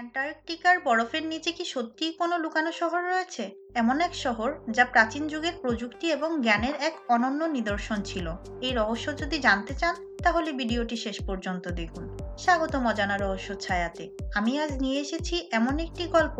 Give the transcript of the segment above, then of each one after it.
অ্যান্টার্কটিকার বরফের নিচে কি সত্যিই কোনো লুকানো শহর রয়েছে? এমন এক শহর যা প্রাচীন যুগের প্রযুক্তি এবং জ্ঞানের এক অনন্য নিদর্শন ছিল। এই রহস্য যদি জানতে চান তাহলে ভিডিওটি শেষ পর্যন্ত দেখুন। স্বাগত অজানা রহস্য ছায়াতে আমি আজ নিয়ে এসেছি এমন একটি গল্প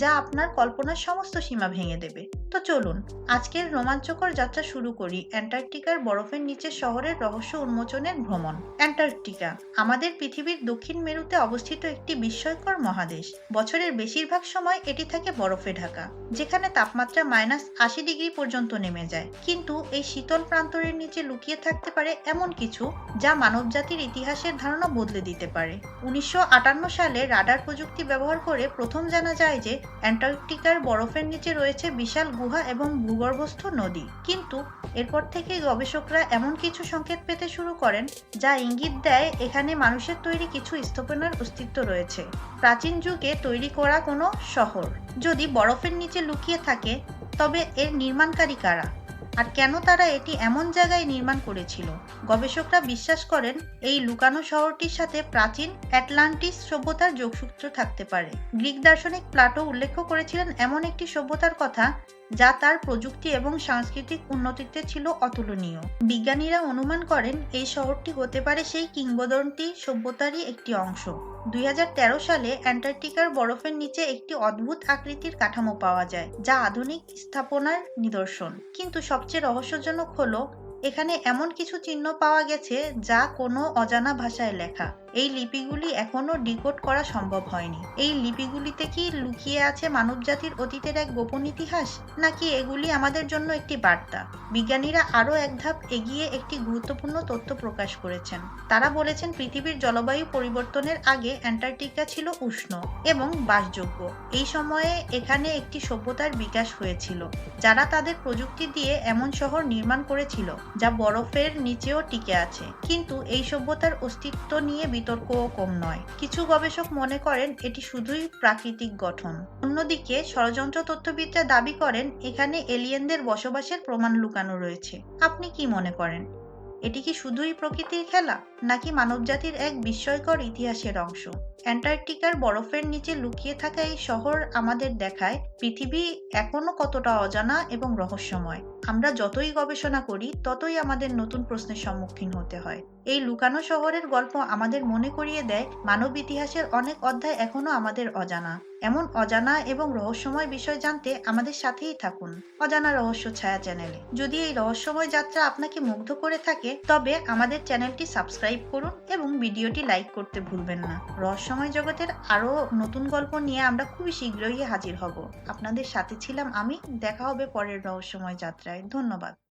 যা আপনার কল্পনার সমস্ত সীমা ভেঙে দেবে। তো চলুন, আজকের রোমাঞ্চকর যাত্রা শুরু করি অ্যান্টার্কটিকার বরফের নিচে শহরের রহস্য উন্মোচনের ভ্রমণ। অ্যান্টার্কটিকা, আমাদের পৃথিবীর দক্ষিণ মেরুতে অবস্থিত একটি বিস্ময়কর মহাদেশ। বছরের বেশিরভাগ সময় এটি থাকে বরফে ঢাকা, যেখানে তাপমাত্রা মাইনাস আশি ডিগ্রি পর্যন্ত নেমে যায়। কিন্তু এই শীতল প্রান্তরের নিচে লুকিয়ে থাকতে পারে এমন কিছু যা মানবজাতির ইতিহাসের ধারণা বদলে দিতে পারে। উনিশশো আটান্ন সালে রাডার প্রযুক্তি ব্যবহার করে প্রথম জানা যায় যে অ্যান্টার্কটিকার বরফের নিচে রয়েছে বিশাল গুহা এবং ভূগর্ভস্থ নদী। কিন্তু এরপর থেকে গবেষকরা এমন কিছু সংকেত পেতে শুরু করেন, যা ইঙ্গিত দেয় এখানে মানুষের তৈরি কিছু স্থাপনার অস্তিত্ব রয়েছে। প্রাচীন যুগে তৈরি করা কোনো শহর যদি বরফের নিচে লুকিয়ে থাকে, তবে এর নির্মাণকারী কারা? আর কেন তারা এটি এমন জায়গায় নির্মাণ করেছিল? গবেষকরা বিশ্বাস করেন, এই লুকানো শহরটির সাথে প্রাচীন অ্যাটলান্টিস সভ্যতার যোগসূত্র থাকতে পারে। গ্রিক দার্শনিক প্লাটো উল্লেখ করেছিলেন, এমন একটি সভ্যতার কথা যা তার প্রযুক্তি এবং সাংস্কৃতিক উন্নতিতে ছিল অতুলনীয়। বিজ্ঞানীরা অনুমান করেন, এই শহরটি হতে পারে সেই কিংবদন্তি সভ্যতারই একটি অংশ। দুই হাজার তেরো সালে অ্যান্টার্কটিকার বরফের নিচে একটি অদ্ভুত আকৃতির কাঠামো পাওয়া যায়, যা আধুনিক স্থাপনার নিদর্শন। কিন্তু সবচেয়ে রহস্যজনক হলো এখানে এমন কিছু চিহ্ন পাওয়া গেছে যা কোনো অজানা ভাষায় লেখা। এই লিপিগুলি এখনও ডিকোড করা সম্ভব হয়নি। এই লিপিগুলিতে কি লুকিয়ে আছে মানবজাতির অতীতের এক গোপন ইতিহাস? নাকি এগুলি আমাদের জন্য একটি বার্তা? বিজ্ঞানীরা আরও এক ধাপ এগিয়ে একটি গুরুত্বপূর্ণ তথ্য প্রকাশ করেছেন। তারা বলেছেন পৃথিবীর জলবায়ু পরিবর্তনের আগে অ্যান্টার্কটিকা ছিল উষ্ণ এবং বাসযোগ্য। এই সময়ে এখানে একটি সভ্যতার বিকাশ হয়েছিল, যারা তাদের প্রযুক্তি দিয়ে এমন শহর নির্মাণ করেছিল। যা বরফের নিচেও টিকে আছে। কিন্তু এই সভ্যতার অস্তিত্ব নিয়ে বিতর্কও কম নয়। কিছু গবেষক মনে করেন এটি শুধুই প্রাকৃতিক গঠন। অন্যদিকে ষড়যন্ত্র তথ্যবিদরা দাবি করেন, এখানে এলিয়েনদের বসবাসের প্রমাণ লুকানো রয়েছে। আপনি কি মনে করেন? এটি কি শুধুই প্রকৃতির খেলা, নাকি মানবজাতির এক বিস্ময়কর ইতিহাসের অংশ? অ্যান্টার্কটিকার বরফের নিচে লুকিয়ে থাকা এই শহর আমাদের দেখায় পৃথিবী এখনও কতটা অজানা এবং রহস্যময়। আমরা যতই গবেষণা করি, ততই আমাদের নতুন প্রশ্নের সম্মুখীন হতে হয়। এই লুকানো শহরের গল্প আমাদের মনে করিয়ে দেয়, মানব ইতিহাসের অনেক অধ্যায় এখনও আমাদের অজানা। এমন অজানা এবং রহস্যময় বিষয় জানতে আমাদের সাথেই থাকুন, অজানা রহস্য ছায়া চ্যানেলে। যদি এই রহস্যময় যাত্রা আপনাকে মুগ্ধ করে থাকে, তবে আমাদের চ্যানেলটি সাবস্ক্রাইব করুন এবং ভিডিওটি লাইক করতে ভুলবেন না। রহস্যময় জগতের আরও নতুন গল্প নিয়ে আমরা খুবই শীঘ্রই হাজির হব। আপনাদের সাথে ছিলাম আমি। দেখা হবে পরের রহস্যময় যাত্রায়। ধন্যবাদ।